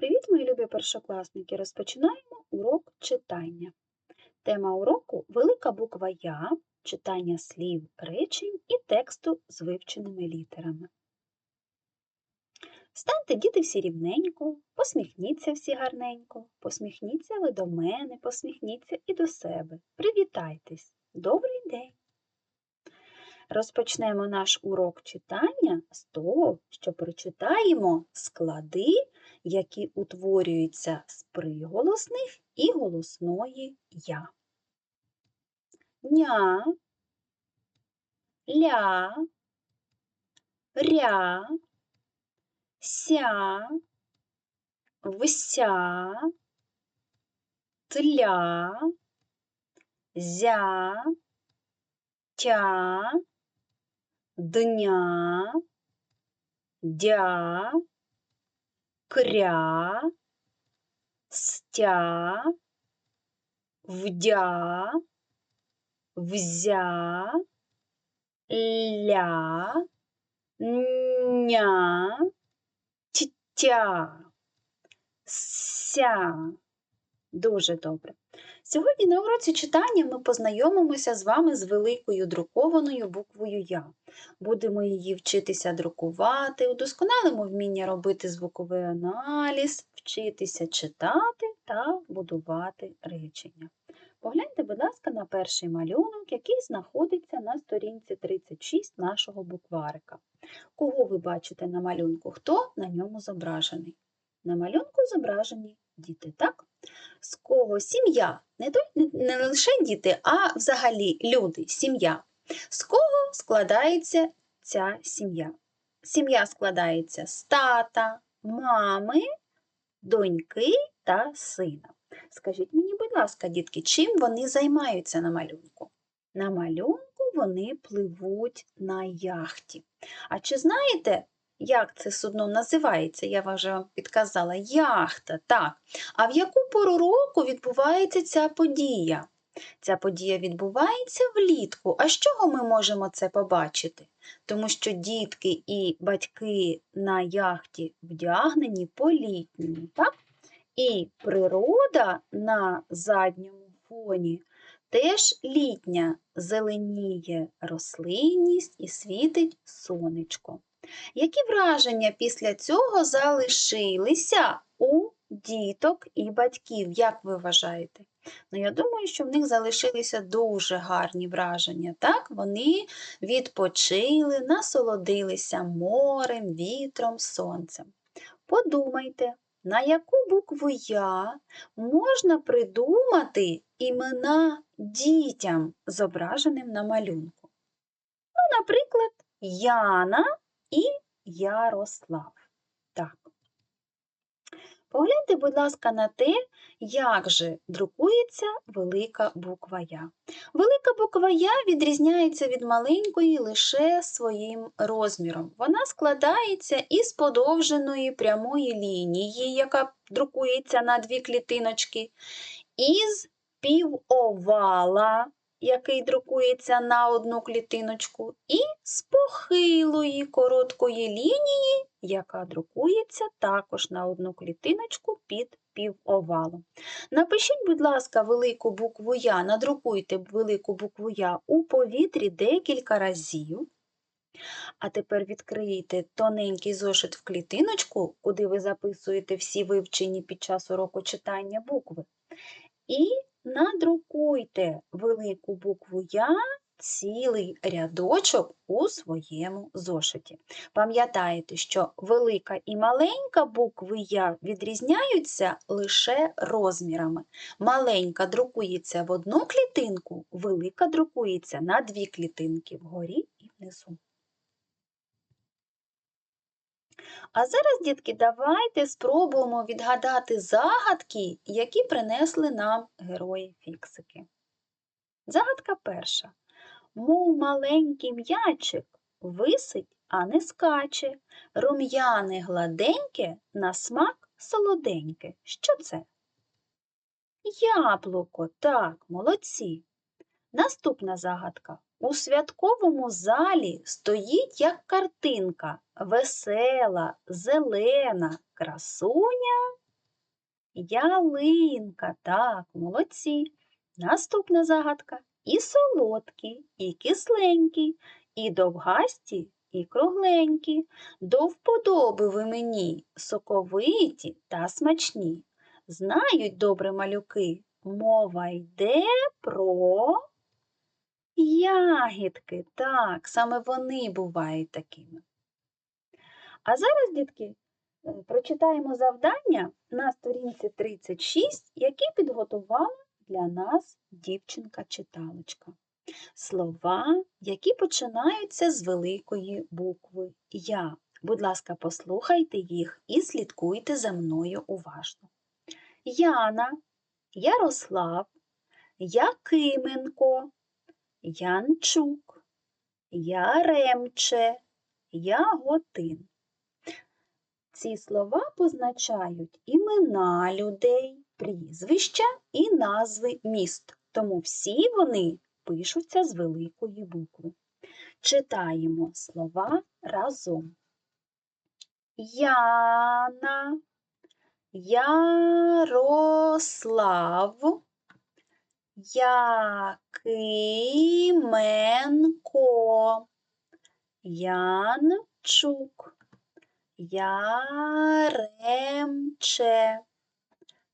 Привіт, мої любі першокласники! Розпочинаємо урок читання. Тема уроку велика буква Я, читання слів, речень і тексту з вивченими літерами. Станьте, діти, всі рівненько, посміхніться всі гарненько, посміхніться ви до мене, посміхніться і до себе. Привітайтесь! Добрий день! Розпочнемо наш урок читання з того, що прочитаємо склади, які утворюються з приголосних і голосної я. Ня, ля, ря, ся, вся, тля, зя, тя, дня, дя, кря, стя, вдя, взя, ля, ня, тя, ся. Дуже добре. Сьогодні на уроці читання ми познайомимося з вами з великою друкованою буквою Я. Будемо її вчитися друкувати, удосконалимо вміння робити звуковий аналіз, вчитися читати та будувати речення. Погляньте, будь ласка, на перший малюнок, який знаходиться на сторінці 36 нашого букварика. Кого ви бачите на малюнку? Хто на ньому зображений? На малюнку зображені діти, так? З кого сім'я, не, не лише діти, а взагалі люди, сім'я. З кого складається ця сім'я? Сім'я складається з тата, мами, доньки та сина. Скажіть мені, будь ласка, дітки, чим вони займаються на малюнку? На малюнку вони пливуть на яхті. А чи знаєте, як це судно називається? Я вже вам підказала яхта. Так. А в яку пору року відбувається ця подія? Ця подія відбувається влітку. А з чого ми можемо це побачити? Тому що дітки і батьки на яхті вдягнені по-літньому, так? І природа на задньому фоні теж літня зеленіє рослинність і світить сонечко. Які враження після цього залишилися у діток і батьків, як ви вважаєте? Ну, я думаю, що в них залишилися дуже гарні враження. Так, вони відпочили, насолодилися морем, вітром, сонцем. Подумайте, на яку букву Я можна придумати імена дітям, зображеним на малюнку? Ну, наприклад, Яна і Ярослав. Так. Погляньте, будь ласка, на те, як же друкується велика буква Я. Велика буква Я відрізняється від маленької лише своїм розміром. Вона складається із подовженої прямої лінії, яка друкується на дві клітиночки, із півовала, який друкується на одну клітиночку, і з похилої короткої лінії, яка друкується також на одну клітиночку під півовалом. Напишіть, будь ласка, велику букву Я, надрукуйте велику букву Я у повітрі декілька разів. А тепер відкриєте тоненький зошит в клітиночку, куди ви записуєте всі вивчені під час уроку читання букви. І надрукуйте велику букву Я цілий рядочок у своєму зошиті. Пам'ятаєте, що велика і маленька букви Я відрізняються лише розмірами. Маленька друкується в одну клітинку, велика друкується на дві клітинки вгорі і внизу. А зараз, дітки, давайте спробуємо відгадати загадки, які принесли нам герої фіксики. Загадка перша. Мов маленький м'ячик висить, а не скаче, рум'яне гладеньке, на смак солоденьке. Що це? Яблуко, так, молодці. Наступна загадка. У святковому залі стоїть як картинка, весела, зелена, красуня ялинка. Так, молодці. Наступна загадка. І солодкі, і кисленькі, і довгасті, і кругленькі. До вподоби ви мені, соковиті та смачні. Знають добре малюки, мова йде про ягідки. Так, саме вони бувають такими. А зараз, дітки, е, прочитаємо завдання на сторінці 36, які підготувала для нас дівчинка-читалочка. Слова, які починаються з великої букви Я. Будь ласка, послухайте їх і слідкуйте за мною уважно. Яна, Ярослав, Якименко, Янчук, Яремче, Яготин. Ці слова позначають імена людей, прізвища і назви міст, тому всі вони пишуться з великої букви. Читаємо слова разом. Яна, Ярослав, Якименко, Янчук, Яремче,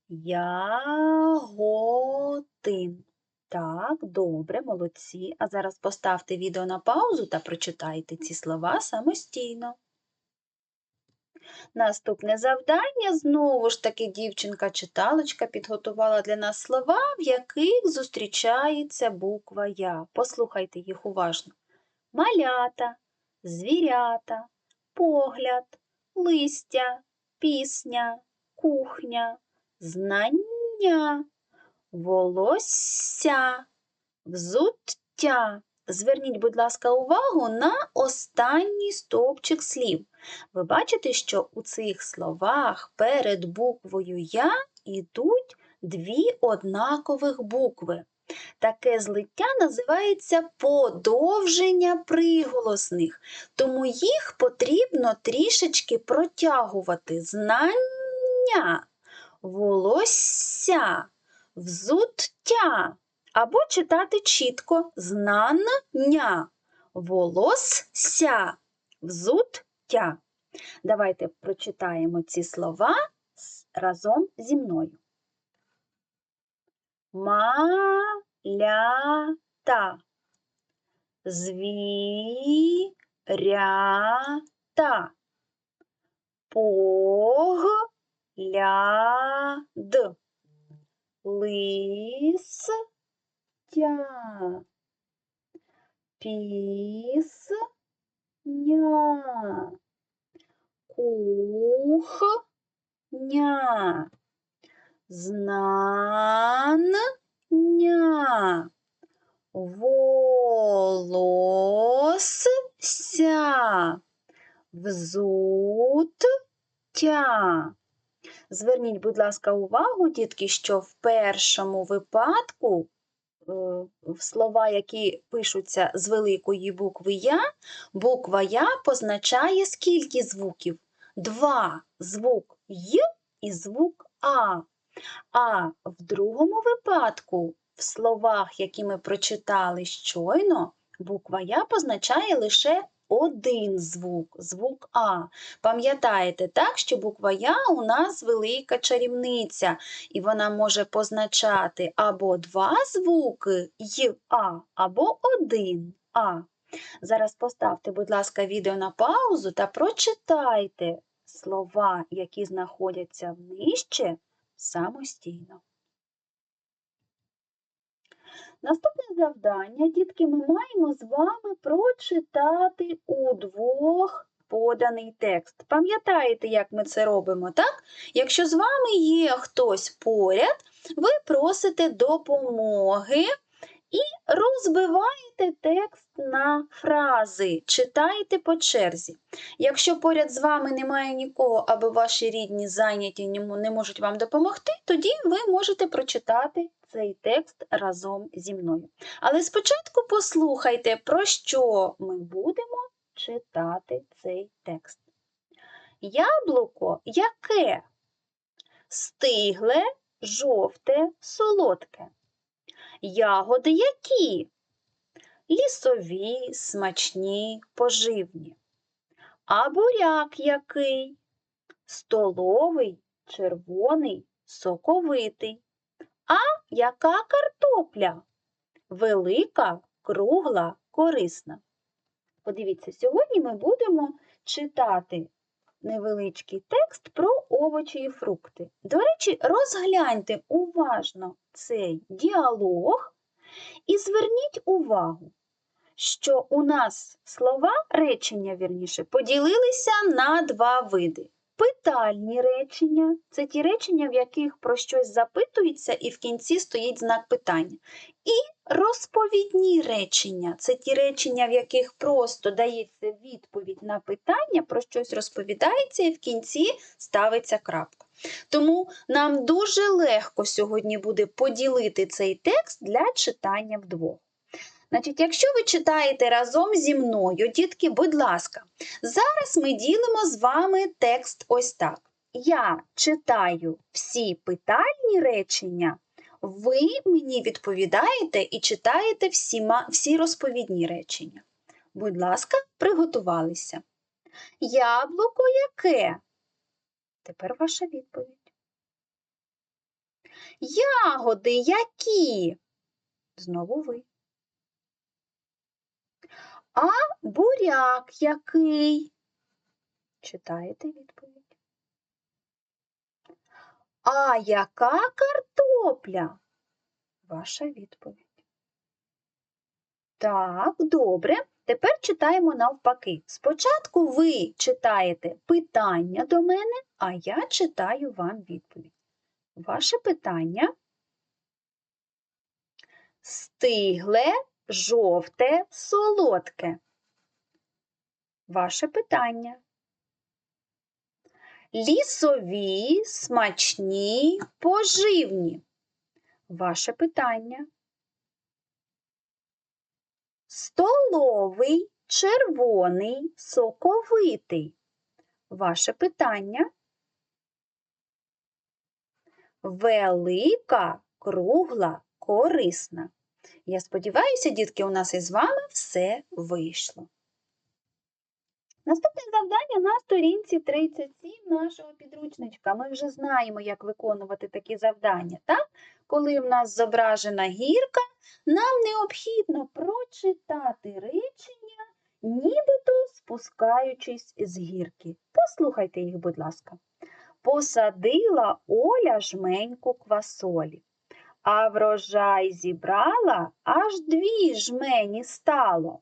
Яготин. Так, добре, молодці. А зараз поставте відео на паузу та прочитайте ці слова самостійно. Наступне завдання знову ж таки дівчинка-читалочка підготувала для нас слова, в яких зустрічається буква Я. Послухайте їх уважно. Малята, звірята, погляд, листя, пісня, кухня, знання, волосся, взуття. Зверніть, будь ласка, увагу на останній стовпчик слів. Ви бачите, що у цих словах перед буквою Я йдуть дві однакових букви. Таке злиття називається подовження приголосних, тому їх потрібно трішечки протягувати. Знання, волосся, взуття. Або читати чітко. Знання, волосся, взуття. Давайте прочитаємо ці слова разом зі мною. Малята, звірята, погляд, листя, пісня, кухня, знання, волосся, взуття. Зверніть, будь ласка, увагу, дітки, що в першому випадку слова, які пишуться з великої букви Я, буква Я позначає скільки звуків? Два звук Й і звук А. А в другому випадку, в словах, які ми прочитали щойно, буква Я позначає лише один звук, звук А. Пам'ятаєте, так, що буква Я у нас велика чарівниця, і вона може позначати або два звуки й А, або один А. Зараз поставте, будь ласка, відео на паузу та прочитайте слова, які знаходяться нижче, самостійно. Наступне завдання, дітки, ми маємо з вами прочитати удвох поданий текст. Пам'ятаєте, як ми це робимо, так? Якщо з вами є хтось поряд, ви просите допомоги і розбиваєте текст на фрази, читаєте по черзі. Якщо поряд з вами немає нікого, або ваші рідні зайняті не можуть вам допомогти, тоді ви можете прочитати цей текст разом зі мною. Але спочатку послухайте, про що ми будемо читати цей текст. Яблуко яке? Стигле, жовте, солодке. Ягоди які? Лісові, смачні, поживні. А буряк який? Столовий, червоний, соковитий. А яка картопля? Велика, кругла, корисна. Подивіться, сьогодні ми будемо читати невеличкий текст про овочі і фрукти. До речі, розгляньте уважно цей діалог і зверніть увагу, що у нас слова, речення, вірніше, поділилися на два види. Питальні речення це ті речення, в яких про щось запитується, і в кінці стоїть знак питання. І розповідні речення це ті речення, в яких просто дається відповідь на питання, про щось розповідається, і в кінці ставиться крапка. Тому нам дуже легко сьогодні буде поділити цей текст для читання вдвох. Значить, якщо ви читаєте разом зі мною, дітки, будь ласка, зараз ми ділимо з вами текст ось так. Я читаю всі питальні речення, ви мені відповідаєте і читаєте всіма, всі розповідні речення. Будь ласка, приготувалися. Яблуко яке? Тепер ваша відповідь. Ягоди які? Знову ви. А буряк який? Читаєте відповідь. А яка картопля? Ваша відповідь. Так, добре. Тепер читаємо навпаки. Спочатку ви читаєте питання до мене, а я читаю вам відповідь. Ваше питання стигле жовте, солодке. Ваше питання. Лісові, смачні, поживні. Ваше питання. Столовий, червоний, соковитий. Ваше питання. Велика, кругла, корисна. Я сподіваюся, дітки, у нас із вами все вийшло. Наступне завдання на сторінці 37 нашого підручничка. Ми вже знаємо, як виконувати такі завдання. Так? Коли в нас зображена гірка, нам необхідно прочитати речення, нібито спускаючись з гірки. Послухайте їх, будь ласка. Посадила Оля жменьку квасолі а врожай зібрала, аж дві жмені стало.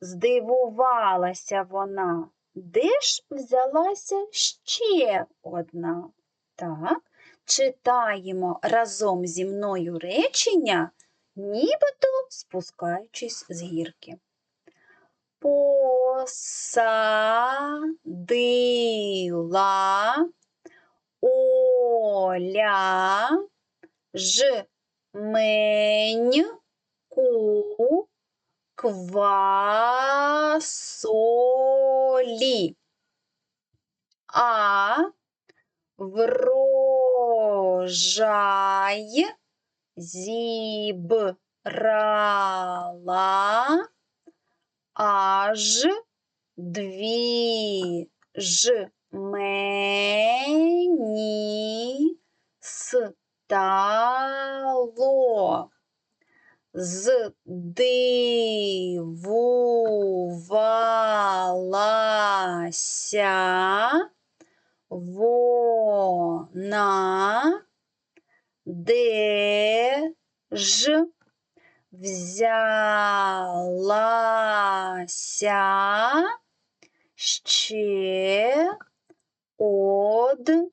Здивувалася вона, де ж взялася ще одна? Так, читаємо разом зі мною речення, нібито спускаючись з гірки. Посадила Оля ж меньку квасолі, а врожай зібрала аж дві жмені стало стало. Здивувалася вона, де ж взялася ще одна.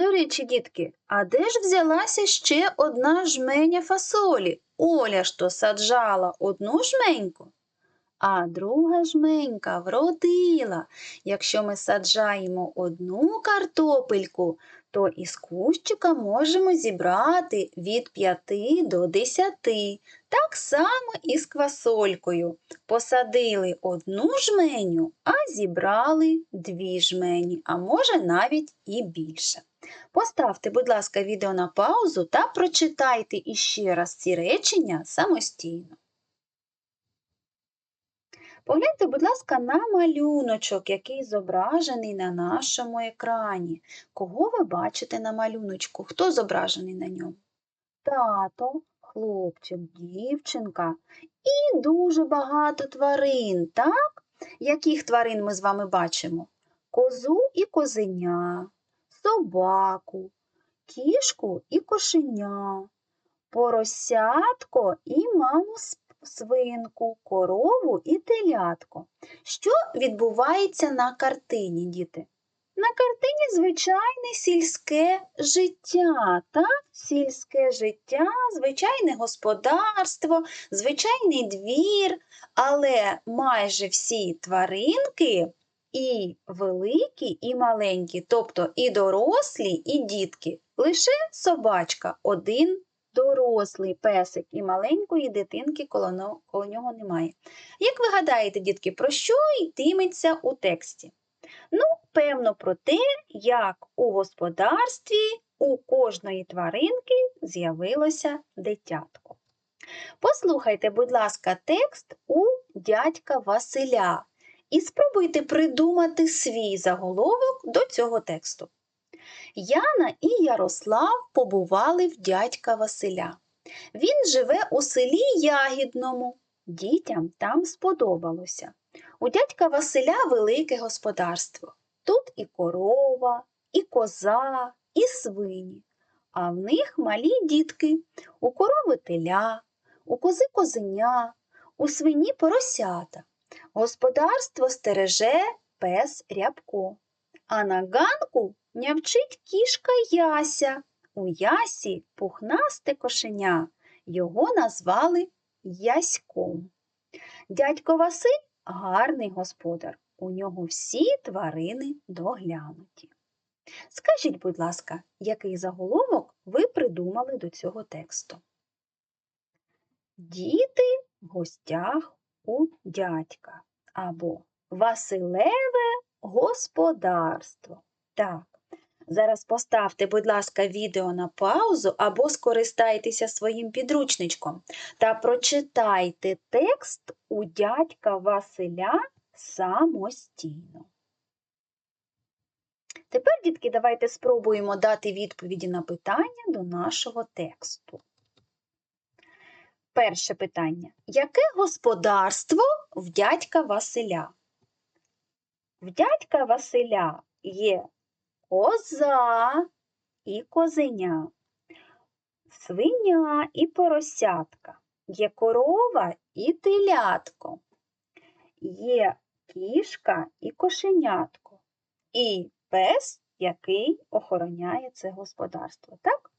До речі, дітки, а де ж взялася ще одна жменя фасолі? Оля ж то саджала одну жменьку, а друга жменька вродила. Якщо ми саджаємо одну картопельку, то із кущика можемо зібрати від 5 до 10. Так само і з квасолькою. Посадили одну жменю, а зібрали дві жмені, а може навіть і більше. Поставте, будь ласка, відео на паузу та прочитайте іще раз ці речення самостійно. Погляньте, будь ласка, на малюночок, який зображений на нашому екрані. Кого ви бачите на малюночку? Хто зображений на ньому? Тато, хлопчик, дівчинка і дуже багато тварин, так? Яких тварин ми з вами бачимо? Козу і козеня, собаку, кішку і кошеня, поросятко і маму свинку, корову і телятко. Що відбувається на картині, діти? На картині звичайне сільське життя, так? Сільське життя, звичайне господарство, звичайний двір, але майже всі тваринки і великі, і маленькі, тобто і дорослі, і дітки. Лише собачка, один дорослий песик і маленької дитинки коло, нього немає. Як ви гадаєте, дітки, про що йтиметься у тексті? Ну, певно, про те, як у господарстві у кожної тваринки з'явилося дитятко. Послухайте, будь ласка, текст у дядька Василя і спробуйте придумати свій заголовок до цього тексту. Яна і Ярослав побували в дядька Василя. Він живе у селі Ягідному. Дітям там сподобалося. У дядька Василя велике господарство. Тут і корова, і коза, і свині. А в них малі дітки. У корови теля, у кози козеня, у свині поросята. Господарство стереже пес рябко. А на ганку нявчить кішка Яся. У Ясі пухнасте кошеня. Його назвали Яськом. Дядько Василь гарний господар. У нього всі тварини доглянуті. Скажіть, будь ласка, який заголовок ви придумали до цього тексту? Діти в гостях у дядька або Василеве господарство. Так. Зараз поставте, будь ласка, відео на паузу або скористайтеся своїм підручничком та прочитайте текст у дядька Василя самостійно. Тепер, дітки, давайте спробуємо дати відповіді на питання до нашого тексту. Перше питання. Яке господарство в дядька Василя? В дядька Василя є коза і козеня, свиня і поросятка, є корова і телятко, є кішка і кошенятко, і пес, який охороняє це господарство. Так?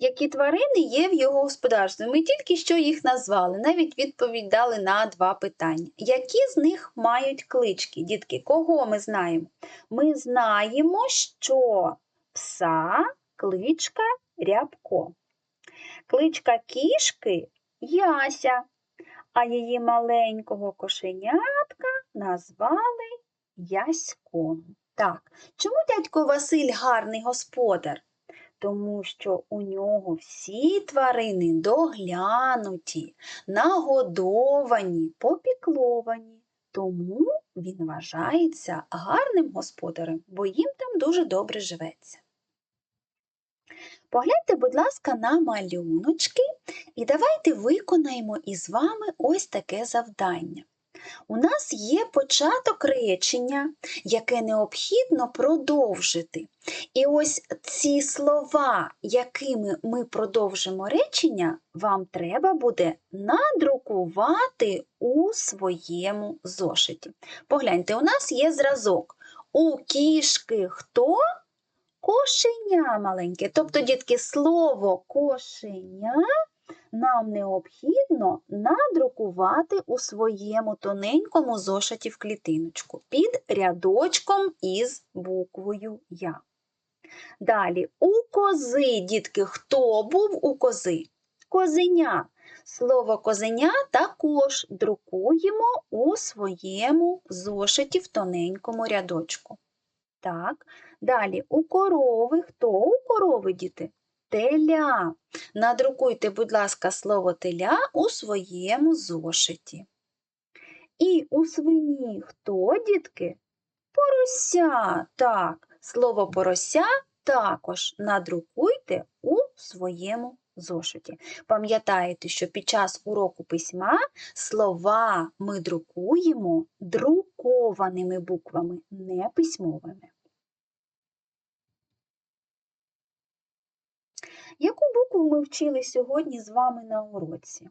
Які тварини є в його господарстві? Ми тільки що їх назвали, навіть відповідь дали на два питання. Які з них мають клички? Дітки, кого ми знаємо? Ми знаємо, що пса кличка Рябко. Кличка кішки Яся, а її маленького кошенятка назвали Яськом. Так, чому дядько Василь гарний господар? Тому що у нього всі тварини доглянуті, нагодовані, попікловані. Тому він вважається гарним господарем, бо їм там дуже добре живеться. Погляньте, будь ласка, на малюночки і давайте виконаємо із вами ось таке завдання. У нас є початок речення, яке необхідно продовжити. І ось ці слова, якими ми продовжимо речення, вам треба буде надрукувати у своєму зошиті. Погляньте, у нас є зразок. У кішки хто? Кошеня маленьке. Тобто, дітки, слово кошеня нам необхідно надрукувати у своєму тоненькому зошиті в клітиночку під рядочком із буквою Я. Далі, у кози, дітки, хто був у кози? Козеня. Слово козеня також друкуємо у своєму зошиті в тоненькому рядочку. Так, далі у корови. Хто у корови, діти? Теля. Надрукуйте, будь ласка, слово теля у своєму зошиті. І у свині хто, дітки? Порося. Так, слово порося також надрукуйте у своєму зошиті. Пам'ятаєте, що під час уроку письма слова ми друкуємо друкованими буквами, не письмовими. Яку букву ми вчили сьогодні з вами на уроці?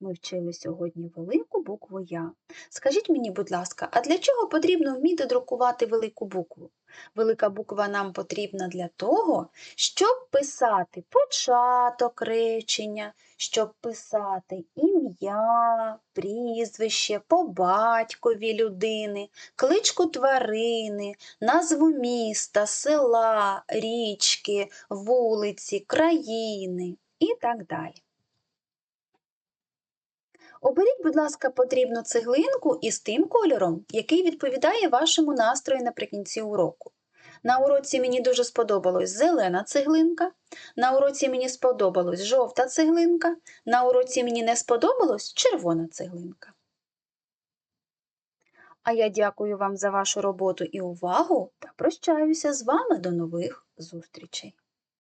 Ми вчили сьогодні велику букву Я. Скажіть мені, будь ласка, а для чого потрібно вміти друкувати велику букву? Велика буква нам потрібна для того, щоб писати початок речення, щоб писати ім'я, прізвище, по батькові людини, кличку тварини, назву міста, села, річки, вулиці, країни і так далі. Оберіть, будь ласка, потрібну цеглинку із тим кольором, який відповідає вашому настрою наприкінці уроку. На уроці мені дуже сподобалась зелена цеглинка, на уроці мені сподобалась жовта цеглинка, на уроці мені не сподобалась червона цеглинка. А я дякую вам за вашу роботу і увагу та прощаюся з вами до нових зустрічей.